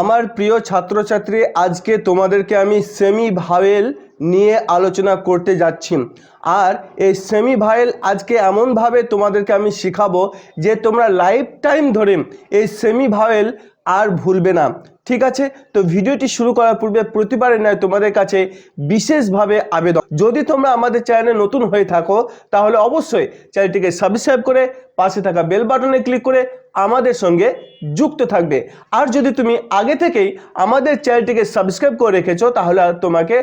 আমার প্রিয় ছাত্রছাত্রী, আজকে তোমাদেরকে আমি সেমি ভাওয়েল নিয়ে আলোচনা করতে যাচ্ছি। আর এই সেমি ভাওয়েল আজকে এমনভাবে তোমাদেরকে আমি শেখাবো যে তোমরা লাইফ টাইম ধরে এই সেমি ভাওয়েল আর ভুলবে না। ঠিক আছে? তো ভিডিওটি শুরু করার পূর্বে প্রতিবারের ন্যায় তোমাদের কাছে বিশেষভাবে আবেদন। যদি তোমরা আমাদের চ্যানেলে নতুন হয়ে থাকো, তাহলে অবশ্যই চ্যানেলটিকে সাবস্ক্রাইব করে পাশে থাকা বেল বাটনে ক্লিক করে আমাদের সঙ্গে যুক্ত থাকবে। আর যদি তুমি আগে থেকেই আমাদের চ্যানেলটিকে সাবস্ক্রাইব করে রেখেছো, তাহলে তোমাকে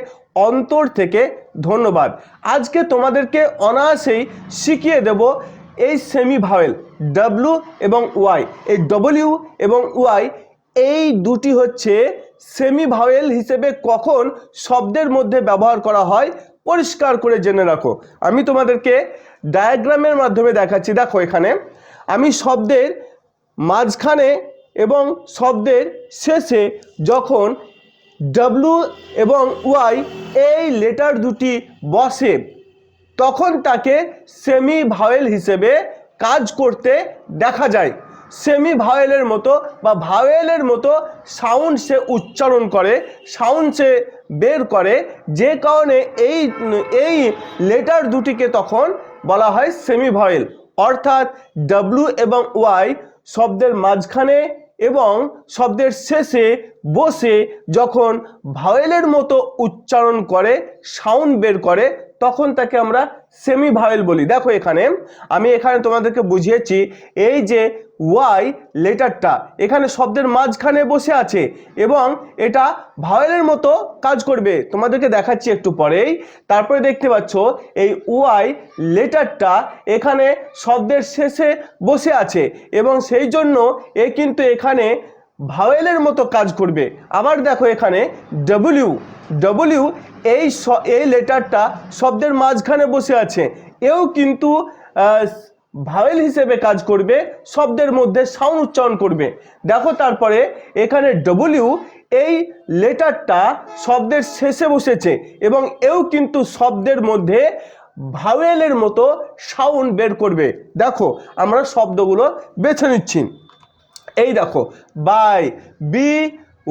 অন্তর থেকে ধন্যবাদ। আজকে তোমাদেরকে অনায়াসেই শিখিয়ে দেব এই সেমি ভাওয়েল ডাব্লু এবং ওয়াই এই ডব্লিউ এবং ওয়াই এই দুটি হচ্ছে সেমি ভাওয়েল হিসেবে কখন শব্দের মধ্যে ব্যবহার করা হয় পরিষ্কার করে জেনে রাখো। আমি তোমাদেরকে ডায়াগ্রামের মাধ্যমে দেখাচ্ছি, দেখো এখানে। আমি শব্দের মাঝখানে এবং শব্দের শেষে যখন ডাব্লু এবং ওয়াই এই লেটার দুটি বসে তখন তাকে সেমি ভাওয়েল হিসেবে কাজ করতে দেখা যায়। সেমি ভাওয়েলের মতো বা ভাওয়েলের মতো সাউন্ড সে উচ্চারণ করে সাউন্ড সে বের করে, যে কারণে এই এই লেটার দুটিকে তখন বলা হয় সেমি ভাওয়েল অর্থাৎ ডাব্লু এবং ওয়াই শব্দের মাঝখানে এবং শব্দের শেষে, বসে যখন ভাওয়েলের মতো উচ্চারণ করে সাউন্ড বের করে তখন তাকে আমরা সেমি ভাওয়েল বলি। দেখো এখানে, আমি এখানে তোমাদেরকে বুঝিয়েছি, এই যে ওয়াই লেটারটা, এখানে শব্দের মাঝখানে বসে আছে এবং এটা ভাওয়েলের মতো কাজ করবে। তোমাদেরকে দেখাচ্ছি একটু পরেই। তারপরে দেখতে পাচ্ছ, এই ওয়াই লেটারটা এখানে শব্দের শেষে বসে আছে এবং সেই জন্য এ কিন্তু এখানে ভাওয়েলের মতো কাজ করবে। আবার দেখো এখানে ডব্লিউ ডব্লিউ এই এই লেটারটা শব্দের মাঝখানে বসে আছে। এও কিন্তু ভাওয়েল হিসেবে কাজ করবে, শব্দের মধ্যে সাউন্ড উচ্চারণ করবে। দেখো তারপরে, এখানে ডব্লিউ এই লেটারটা শব্দের শেষে বসেছে এবং এও কিন্তু শব্দের মধ্যে ভাওয়েলের মতো সাউন্ড বের করবে। দেখো, আমরা শব্দগুলো বেছে নিচ্ছি। এই দেখো, by, B,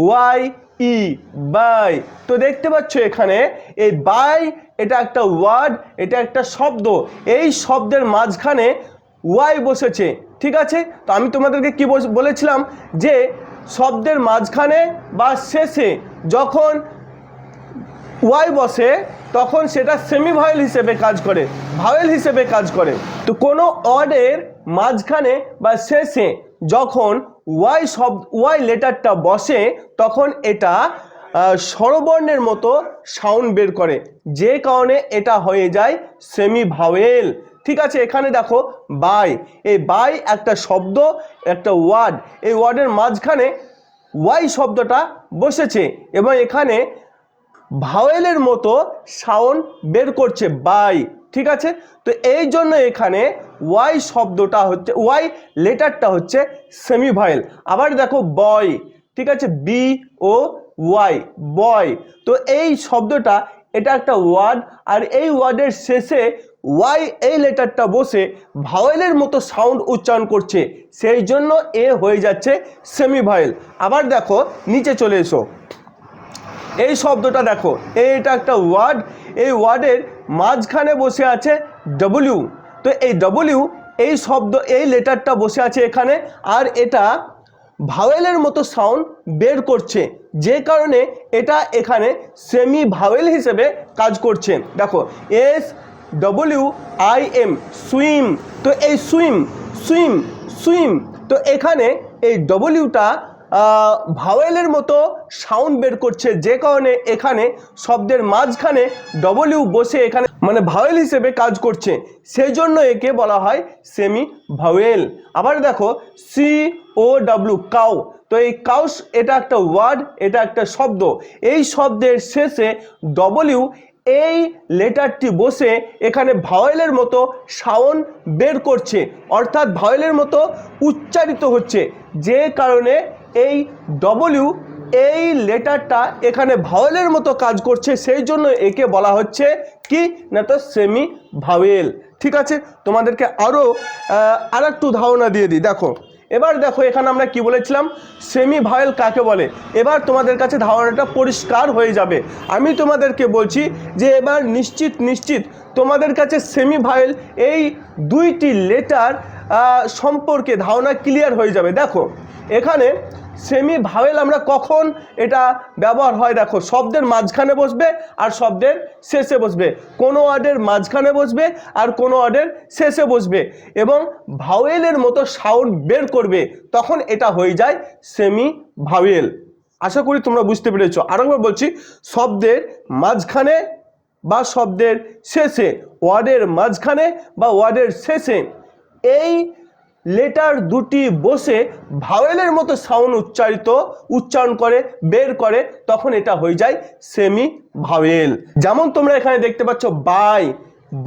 Y E, by. তো দেখতে পাচ্ছ এখানে, এই বাই এটা একটা ওয়ার্ড, এটা একটা শব্দ। এই শব্দের মাঝখানে ওয়াই বসেছে, ঠিক আছে? তো আমি তোমাদেরকে কি বলেছিলাম যে শব্দের মাঝখানে বা শেষে যখন ওয়াই বসে, তখন সেটা সেমি ভাওয়েল হিসেবে কাজ করে ভাওয়েল হিসেবে কাজ করে। তো কোনো অর্ডের মাঝখানে বা শেষে যখন ওয়াই শব্দ ওয়াই লেটারটা বসে, তখন এটা স্বরবর্ণের মতো সাউন্ড বের করে। যে কারণে এটা হয়ে যায় সেমি ভাওয়েল ঠিক আছে, এখানে দেখো বাই এই বাই একটা শব্দ, একটা ওয়ার্ড এই ওয়ার্ডের মাঝখানে ওয়াই শব্দটা বসেছে এবং এখানে ভাওয়েলের মতো সাউন্ড বের করছে বাই ঠিক আছে? তো এই জন্য এখানে ওয়াই শব্দটা হচ্ছে ওয়াই লেটারটা হচ্ছে সেমি ভাওয়েল আবার দেখো বয় ঠিক আছে? বি ও ওয়াই বয় তো এই শব্দটা, এটা একটা ওয়ার্ড আর এই ওয়ার্ডের শেষে ওয়াই এই লেটারটা বসে ভাওয়েলের মতো সাউন্ড উচ্চারণ করছে। সেই জন্য এ হয়ে যাচ্ছে সেমি ভাওয়েল আবার দেখো, নিচে চলে এসো। এই শব্দটা দেখো, এটা একটা ওয়ার্ড এই ওয়ার্ডের মাঝখানে বসে আছে ডব্লিউ তো এই ডব্লিউ এই শব্দ, এই লেটারটা বসে আছে এখানে, আর এটা ভাওয়েলের মতো সাউন্ড বের করছে, যে কারণে এটা এখানে সেমি ভাওয়েল হিসেবে কাজ করছে। দেখো S W I M swim তো এই সুইম সুইম সুইম তো এখানে এই ডব্লিউটা ভাওয়েলের মতো সাউন্ড বের করছে যে কারণে এখানে শব্দের মাঝখানে ডবলিউ বসে এখানে মানে ভাওয়েল হিসেবে কাজ করছে। সেই জন্য একে বলা হয় সেমি ভাওয়েল। আবার দেখো সি ও ডাব্লু কাউ তো এই কাউস এটা একটা ওয়ার্ড, এটা একটা শব্দ। এই শব্দের শেষে ডব্লিউ এই লেটারটি বসে এখানে ভাওয়েলের মতো সাউন্ড বের করছে। অর্থাৎ ভাওয়েলের মতো উচ্চারিত হচ্ছে। যে কারণে এই ডব্লিউ এই লেটারটা এখানে ভাওয়েলের মতো কাজ করছে, সেই জন্য একে বলা হচ্ছে কি? না তো সেমি ভাওয়েল ঠিক আছে? তোমাদেরকে আরও আর একটু ধারণা দিয়ে দিই। দেখো, এবার দেখো এখানে আমরা কি বলেছিলাম? সেমি ভাওয়েল কাকে বলে? এবার তোমাদের কাছে ধারণাটা পরিষ্কার হয়ে যাবে। আমি তোমাদেরকে বলছি যে এবার নিশ্চিত নিশ্চিত তোমাদের কাছে সেমি ভাওয়েল এই দুইটি লেটার সম্পর্কে ধারণা ক্লিয়ার হয়ে যাবে। দেখো এখানে সেমি ভাওয়েল আমরা কখন এটা ব্যবহার হয় দেখো, শব্দের মাঝখানে বসবে আর শব্দের শেষে বসবে। কোনো ওয়ার্ডের মাঝখানে বসবে আর কোনো ওয়ার্ডের শেষে বসবে এবং ভাওয়েলের মতো সাউন্ড বের করবে, তখন এটা হয়ে যায় সেমি ভাওয়েল। আশা করি তোমরা বুঝতে পেরেছ। আরেকবার বলছি, শব্দের মাঝখানে বা শব্দের শেষে, ওয়ার্ডের মাঝখানে বা ওয়ার্ডের শেষে, এই লেটার দুটি বসে ভাওয়েলের মতো সাউন্ড উচ্চারিত, উচ্চারণ করে, বের করে, তখন এটা হয়ে যায় সেমি ভাওয়েল। যেমন তোমরা এখানে দেখতে পাচ্ছ, বাই,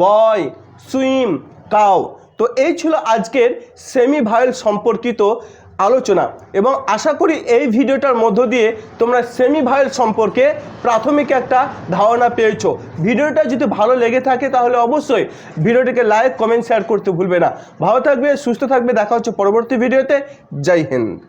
বয়, সুইম কাউ তো এই ছিল আজকের সেমি ভাওয়েল সম্পর্কিত আলোচনা এবং আশা করি এই ভিডিওটার মধ্য দিয়ে তোমরা সেমি ভাইল সম্পর্কে প্রাথমিক একটা ধারণা পেয়েছ। ভিডিওটা যদি ভালো লেগে থাকে তাহলে অবশ্যই ভিডিওটিকে লাইক কমেন্ট শেয়ার করতে ভুলবে না। ভালো থাকবে, সুস্থ থাকবে। দেখা হচ্ছে পরবর্তী ভিডিওতে। জয় হিন্দ।